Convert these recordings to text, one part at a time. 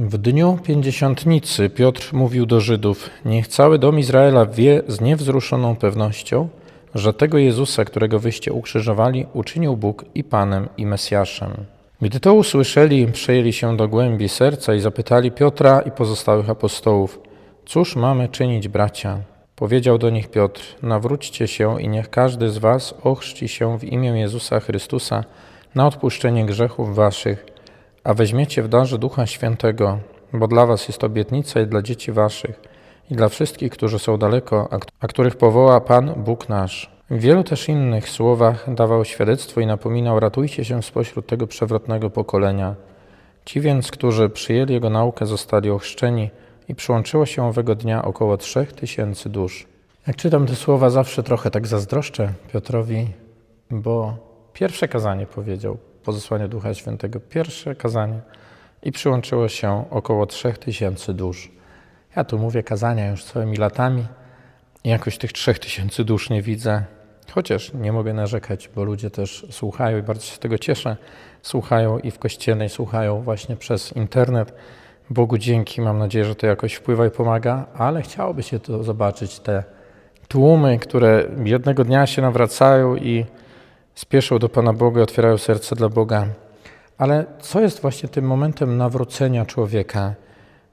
W dniu pięćdziesiątnicy Piotr mówił do Żydów: Niech cały dom Izraela wie z niewzruszoną pewnością, że tego Jezusa, którego wyście ukrzyżowali, uczynił Bóg i Panem, i Mesjaszem. Gdy to usłyszeli, przejęli się do głębi serca i zapytali Piotra i pozostałych apostołów: Cóż mamy czynić, bracia? Powiedział do nich Piotr: Nawróćcie się i niech każdy z was ochrzci się w imię Jezusa Chrystusa na odpuszczenie grzechów waszych, a weźmiecie w darze Ducha Świętego, bo dla was jest obietnica i dla dzieci waszych, i dla wszystkich, którzy są daleko, a, których powoła Pan Bóg nasz. W wielu też innych słowach dawał świadectwo i napominał: Ratujcie się spośród tego przewrotnego pokolenia. Ci więc, którzy przyjęli jego naukę, zostali ochrzczeni i przyłączyło się owego dnia około trzech tysięcy dusz. Jak czytam te słowa, zawsze trochę tak zazdroszczę Piotrowi, bo pierwsze kazanie powiedział po zesłaniu Ducha Świętego, pierwsze kazanie i przyłączyło się około trzech tysięcy dusz. Ja tu mówię kazania już całymi latami i jakoś tych trzech tysięcy dusz nie widzę, chociaż nie mogę narzekać, bo ludzie też słuchają i bardzo się z tego cieszę. Słuchają i w kościele, i słuchają właśnie przez internet. Bogu dzięki, mam nadzieję, że to jakoś wpływa i pomaga, ale chciałoby się to zobaczyć, te tłumy, które jednego dnia się nawracają i spieszą do Pana Boga, otwierają serce dla Boga. Ale co jest właśnie tym momentem nawrócenia człowieka?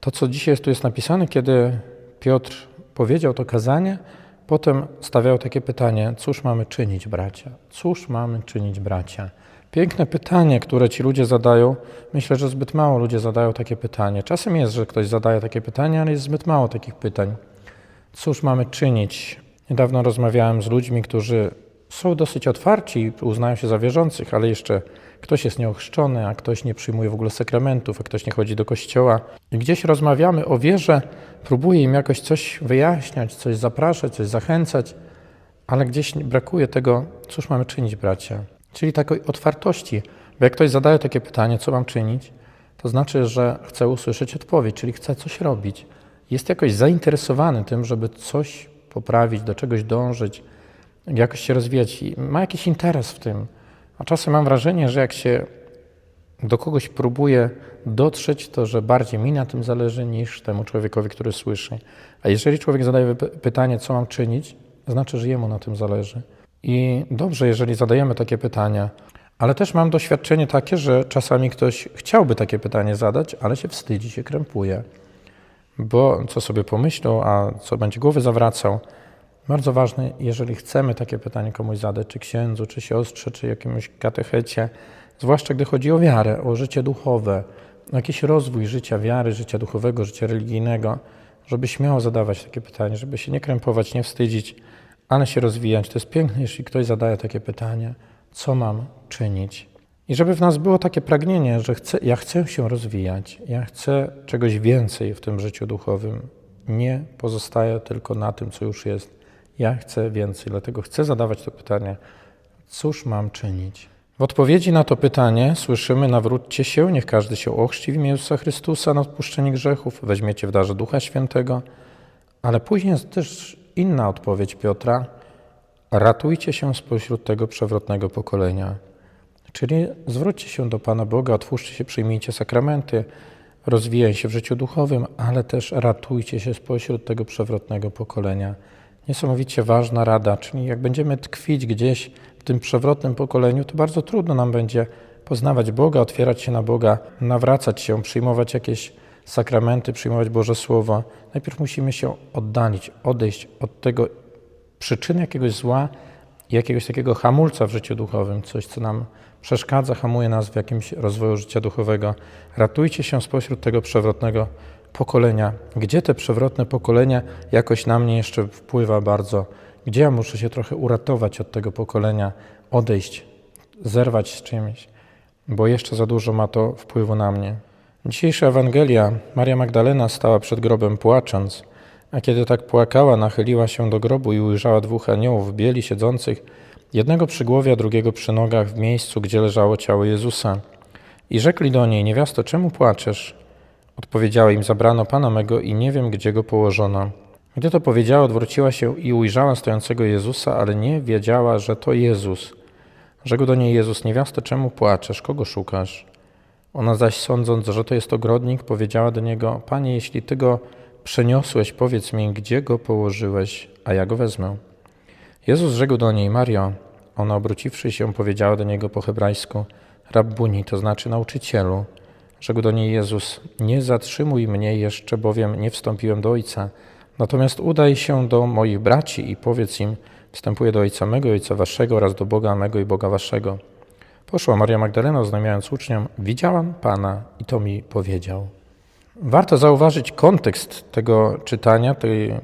To, co dzisiaj tu jest napisane, kiedy Piotr powiedział to kazanie, potem stawiał takie pytanie: Cóż mamy czynić, bracia? Cóż mamy czynić, bracia? Piękne pytanie, które ci ludzie zadają. Myślę, że zbyt mało ludzie zadają takie pytanie. Czasem jest, że ktoś zadaje takie pytanie, ale jest zbyt mało takich pytań. Cóż mamy czynić? Niedawno rozmawiałem z ludźmi, którzy są dosyć otwarci uznają się za wierzących, ale jeszcze ktoś jest nieochrzczony, a ktoś nie przyjmuje w ogóle sakramentów, a ktoś nie chodzi do kościoła. I gdzieś rozmawiamy o wierze, próbuję im jakoś coś wyjaśniać, coś zapraszać, coś zachęcać, ale gdzieś brakuje tego, cóż mamy czynić, bracia. Czyli takiej otwartości, bo jak ktoś zadaje takie pytanie, co mam czynić, to znaczy, że chce usłyszeć odpowiedź, czyli chce coś robić. Jest jakoś zainteresowany tym, żeby coś poprawić, do czegoś dążyć, jakoś się rozwijać i ma jakiś interes w tym. A czasem mam wrażenie, że jak się do kogoś próbuje dotrzeć, to że bardziej mi na tym zależy niż temu człowiekowi, który słyszy. A jeżeli człowiek zadaje pytanie, co mam czynić, znaczy, że jemu na tym zależy. I dobrze, jeżeli zadajemy takie pytania, ale też mam doświadczenie takie, że czasami ktoś chciałby takie pytanie zadać, ale się wstydzi, się krępuje, bo co sobie pomyślą, a co będzie głowy zawracał. Bardzo ważne, jeżeli chcemy takie pytanie komuś zadać, czy księdzu, czy siostrze, czy jakimś katechecie, zwłaszcza gdy chodzi o wiarę, o życie duchowe, o jakiś rozwój życia wiary, życia duchowego, życia religijnego, żeby śmiało zadawać takie pytanie, żeby się nie krępować, nie wstydzić, ale się rozwijać. To jest piękne, jeśli ktoś zadaje takie pytanie, co mam czynić? I żeby w nas było takie pragnienie, że chcę, ja chcę się rozwijać, ja chcę czegoś więcej w tym życiu duchowym. Nie pozostaję tylko na tym, co już jest. Ja chcę więcej, dlatego chcę zadawać to pytanie, cóż mam czynić? W odpowiedzi na to pytanie słyszymy: Nawróćcie się, niech każdy się ochrzci w imię Jezusa Chrystusa na odpuszczenie grzechów, weźmiecie w darze Ducha Świętego. Ale później jest też inna odpowiedź Piotra: ratujcie się spośród tego przewrotnego pokolenia. Czyli zwróćcie się do Pana Boga, otwórzcie się, przyjmijcie sakramenty, rozwijajcie się w życiu duchowym, ale też ratujcie się spośród tego przewrotnego pokolenia. Niesamowicie ważna rada, czyli jak będziemy tkwić gdzieś w tym przewrotnym pokoleniu, to bardzo trudno nam będzie poznawać Boga, otwierać się na Boga, nawracać się, przyjmować jakieś sakramenty, przyjmować Boże Słowo. Najpierw musimy się oddalić, odejść od tego przyczyny jakiegoś zła jakiegoś takiego hamulca w życiu duchowym, coś, co nam przeszkadza, hamuje nas w jakimś rozwoju życia duchowego. Ratujcie się spośród tego przewrotnego pokolenia. Gdzie te przewrotne pokolenie jakoś na mnie jeszcze wpływa bardzo? Gdzie ja muszę się trochę uratować od tego pokolenia, odejść, zerwać z czymś, bo jeszcze za dużo ma to wpływu na mnie. Dzisiejsza Ewangelia, Maria Magdalena stała przed grobem płacząc, a kiedy tak płakała, nachyliła się do grobu i ujrzała dwóch aniołów bieli siedzących, jednego przy głowie, a drugiego przy nogach w miejscu, gdzie leżało ciało Jezusa. I rzekli do niej, niewiasto, czemu płaczesz? Odpowiedziała im, zabrano Pana mego i nie wiem, gdzie go położono. Gdy to powiedziała, odwróciła się i ujrzała stojącego Jezusa, ale nie wiedziała, że to Jezus. Rzekł do niej Jezus, niewiasto, czemu płaczesz? Kogo szukasz? Ona zaś sądząc, że to jest ogrodnik, powiedziała do niego, Panie, jeśli Ty go przeniosłeś, powiedz mi, gdzie go położyłeś, a ja go wezmę. Jezus rzekł do niej, Mario. Ona obróciwszy się, powiedziała do niego po hebrajsku, Rabbuni, to znaczy nauczycielu. Rzekł do niej Jezus, nie zatrzymuj mnie jeszcze, bowiem nie wstąpiłem do Ojca. Natomiast udaj się do moich braci i powiedz im, wstępuję do Ojca mego i Ojca waszego oraz do Boga mego i Boga waszego. Poszła Maria Magdalena, oznajmiając uczniom, widziałam Pana i to mi powiedział. Warto zauważyć kontekst tego czytania, tej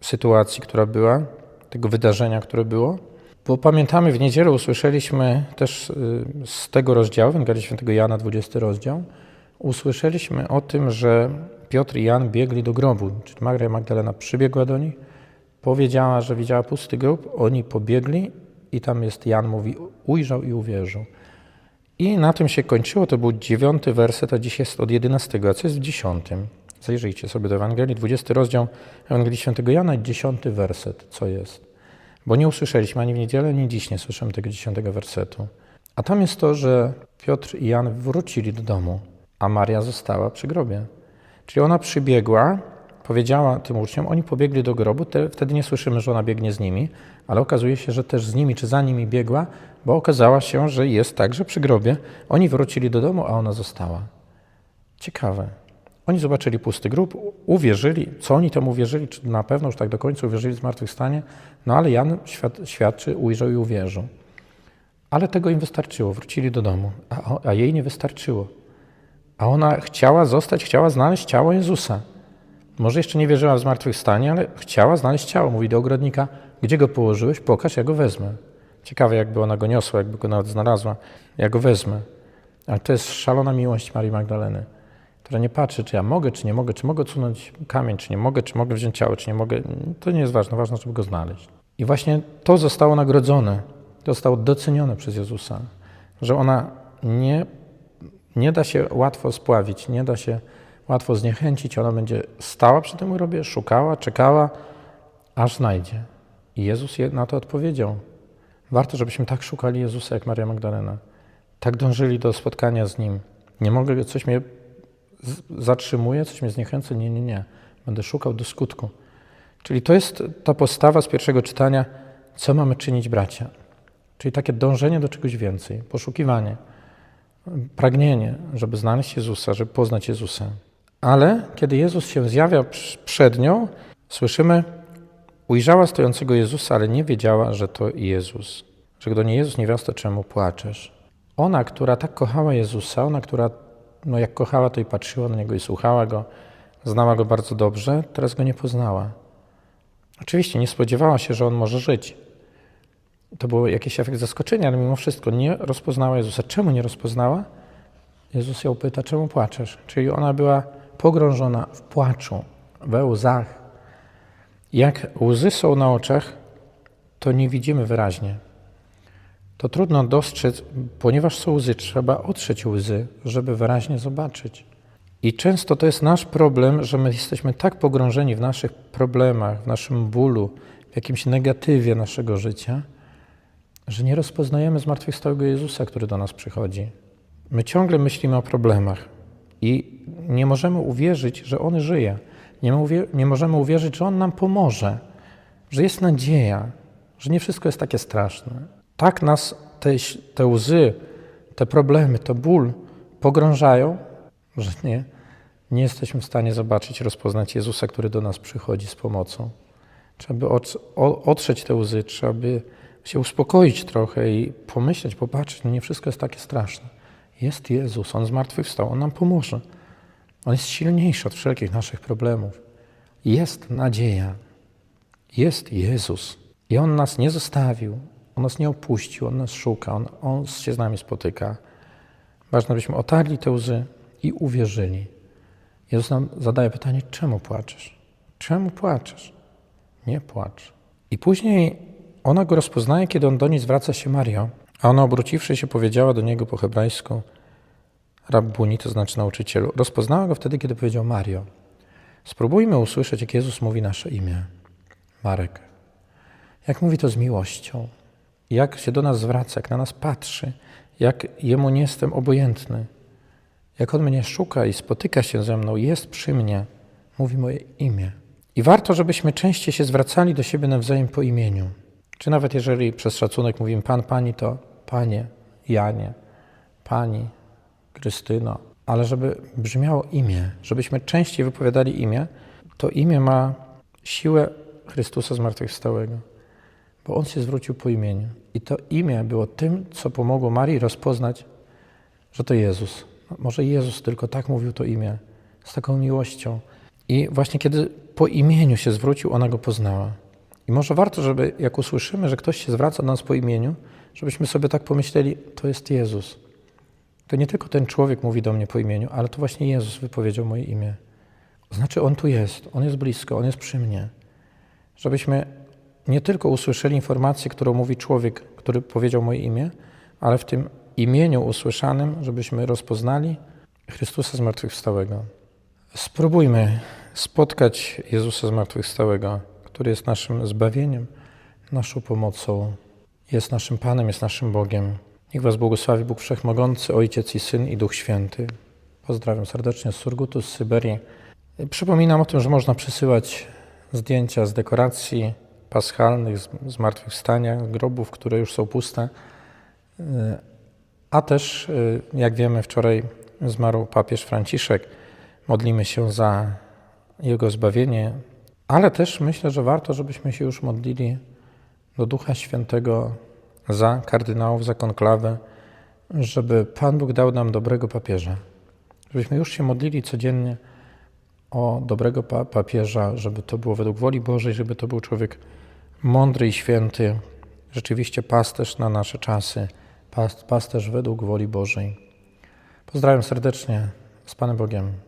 sytuacji, która była, tego wydarzenia, które było. Bo pamiętamy, w niedzielę usłyszeliśmy też y, z tego rozdziału, Ewangelii Świętego Jana, 20 rozdział, usłyszeliśmy o tym, że Piotr i Jan biegli do grobu, czyli Maria Magdalena przybiegła do nich, powiedziała, że widziała pusty grób, oni pobiegli i tam jest Jan mówi, ujrzał i uwierzył. I na tym się kończyło, to był dziewiąty werset, a dziś jest od jedenastego, a co jest w dziesiątym? Zajrzyjcie sobie do Ewangelii, 20 rozdział Ewangelii Świętego Jana, dziesiąty werset, co jest. Bo nie usłyszeliśmy ani w niedzielę, ani dziś nie słyszymy tego dziesiątego wersetu. A tam jest to, że Piotr i Jan wrócili do domu, a Maria została przy grobie. Czyli ona przybiegła, powiedziała tym uczniom, oni pobiegli do grobu, te, wtedy nie słyszymy, że ona biegnie z nimi, ale okazuje się, że też z nimi czy za nimi biegła, bo okazała się, że jest także przy grobie. Oni wrócili do domu, a ona została. Ciekawe. Oni zobaczyli pusty grób, uwierzyli. Co oni tam uwierzyli? Czy na pewno już tak do końca uwierzyli w zmartwychwstanie? No ale Jan świad świadczy, ujrzał i uwierzył. Ale tego im wystarczyło. Wrócili do domu, a, a jej nie wystarczyło. A ona chciała zostać, chciała znaleźć ciało Jezusa. Może jeszcze nie wierzyła w zmartwychwstanie, ale chciała znaleźć ciało. Mówi do ogrodnika, gdzie go położyłeś? Pokaż, ja go wezmę. Ciekawe, jakby ona go niosła, jakby go nawet znalazła. Ja go wezmę. Ale to jest szalona miłość Marii Magdaleny, która nie patrzy, czy ja mogę, czy nie mogę, czy mogę odsunąć kamień, czy nie mogę, czy mogę wziąć ciało, czy nie mogę. To nie jest ważne, ważne, żeby go znaleźć. I właśnie to zostało nagrodzone, zostało docenione przez Jezusa, że ona nie, nie da się łatwo spławić, nie da się łatwo zniechęcić. Ona będzie stała przy tym grobie, szukała, czekała, aż znajdzie. I Jezus na to odpowiedział. Warto, żebyśmy tak szukali Jezusa jak Maria Magdalena. Tak dążyli do spotkania z Nim. Nie mogę, coś mnie zatrzymuje, coś mnie zniechęca. Nie, nie, nie. Będę szukał do skutku. Czyli to jest ta postawa z pierwszego czytania, co mamy czynić bracia. Czyli takie dążenie do czegoś więcej, poszukiwanie, pragnienie, żeby znaleźć Jezusa, żeby poznać Jezusa. Ale kiedy Jezus się zjawia przed nią, słyszymy, ujrzała stojącego Jezusa, ale nie wiedziała, że to Jezus. Że do niej Jezus, niewiasto, czemu płaczesz? Ona, która tak kochała Jezusa, ona, która no jak kochała, to i patrzyła na Niego i słuchała Go, znała Go bardzo dobrze, teraz Go nie poznała. Oczywiście nie spodziewała się, że On może żyć. To był jakiś efekt zaskoczenia, ale mimo wszystko nie rozpoznała Jezusa. Czemu nie rozpoznała? Jezus ją pyta, czemu płaczesz? Czyli ona była pogrążona w płaczu, we łzach. Jak łzy są na oczach, to nie widzimy wyraźnie. To trudno dostrzec, ponieważ są łzy, trzeba otrzeć łzy, żeby wyraźnie zobaczyć. I często to jest nasz problem, że my jesteśmy tak pogrążeni w naszych problemach, w naszym bólu, w jakimś negatywie naszego życia, że nie rozpoznajemy zmartwychwstałego Jezusa, który do nas przychodzi. My ciągle myślimy o problemach i nie możemy uwierzyć, że On żyje. Nie, nie możemy uwierzyć, że On nam pomoże, że jest nadzieja, że nie wszystko jest takie straszne. Tak nas te, te łzy, te problemy, to ból pogrążają, że nie, nie jesteśmy w stanie zobaczyć, rozpoznać Jezusa, który do nas przychodzi z pomocą. Trzeba by otrzeć te łzy, trzeba by się uspokoić trochę i pomyśleć, popatrzeć, no nie wszystko jest takie straszne. Jest Jezus, On zmartwychwstał, On nam pomoże. On jest silniejszy od wszelkich naszych problemów. Jest nadzieja. Jest Jezus. I On nas nie zostawił. On nas nie opuścił. On nas szuka. On, on się z nami spotyka. Ważne, byśmy otarli te łzy i uwierzyli. Jezus nam zadaje pytanie, czemu płaczesz? Czemu płaczesz? Nie płacz. I później ona go rozpoznaje, kiedy on do niej zwraca się Mario, a ona obróciwszy się powiedziała do niego po hebrajsku Rabbuni, to znaczy nauczycielu. Rozpoznała go wtedy, kiedy powiedział Mario. Spróbujmy usłyszeć, jak Jezus mówi nasze imię. Marek. Jak mówi to z miłością. Jak się do nas zwraca, jak na nas patrzy. Jak Jemu nie jestem obojętny. Jak On mnie szuka i spotyka się ze mną, jest przy mnie, mówi moje imię. I warto, żebyśmy częściej się zwracali do siebie nawzajem po imieniu. Czy nawet jeżeli przez szacunek mówimy Pan, Pani, to Panie, Janie, Pani, Krystyno. Ale żeby brzmiało imię, żebyśmy częściej wypowiadali imię, to imię ma siłę Chrystusa Zmartwychwstałego, bo On się zwrócił po imieniu. I to imię było tym, co pomogło Marii rozpoznać, że to Jezus. No, może Jezus tylko tak mówił to imię, z taką miłością. I właśnie kiedy po imieniu się zwrócił, ona go poznała. I może warto, żeby jak usłyszymy, że ktoś się zwraca do nas po imieniu, żebyśmy sobie tak pomyśleli, to jest Jezus. To nie tylko ten człowiek mówi do mnie po imieniu, ale to właśnie Jezus wypowiedział moje imię. Znaczy, On tu jest, On jest blisko, On jest przy mnie. Żebyśmy nie tylko usłyszeli informację, którą mówi człowiek, który powiedział moje imię, ale w tym imieniu usłyszanym, żebyśmy rozpoznali Chrystusa Zmartwychwstałego. Spróbujmy spotkać Jezusa Zmartwychwstałego, który jest naszym zbawieniem, naszą pomocą, jest naszym Panem, jest naszym Bogiem. Niech Was błogosławi Bóg Wszechmogący, Ojciec i Syn i Duch Święty. Pozdrawiam serdecznie z Surgutu, z Syberii. Przypominam o tym, że można przysyłać zdjęcia z dekoracji paschalnych, zmartwychwstania, grobów, które już są puste. A też, y, jak wiemy, wczoraj zmarł papież Franciszek. Modlimy się za jego zbawienie, ale też myślę, że warto, żebyśmy się już modlili do Ducha Świętego za kardynałów, za konklawę, żeby Pan Bóg dał nam dobrego papieża. Żebyśmy już się modlili codziennie o dobrego pa papieża, żeby to było według woli Bożej, żeby to był człowiek mądry i święty, rzeczywiście pasterz na nasze czasy, pas pasterz według woli Bożej. Pozdrawiam serdecznie z Panem Bogiem.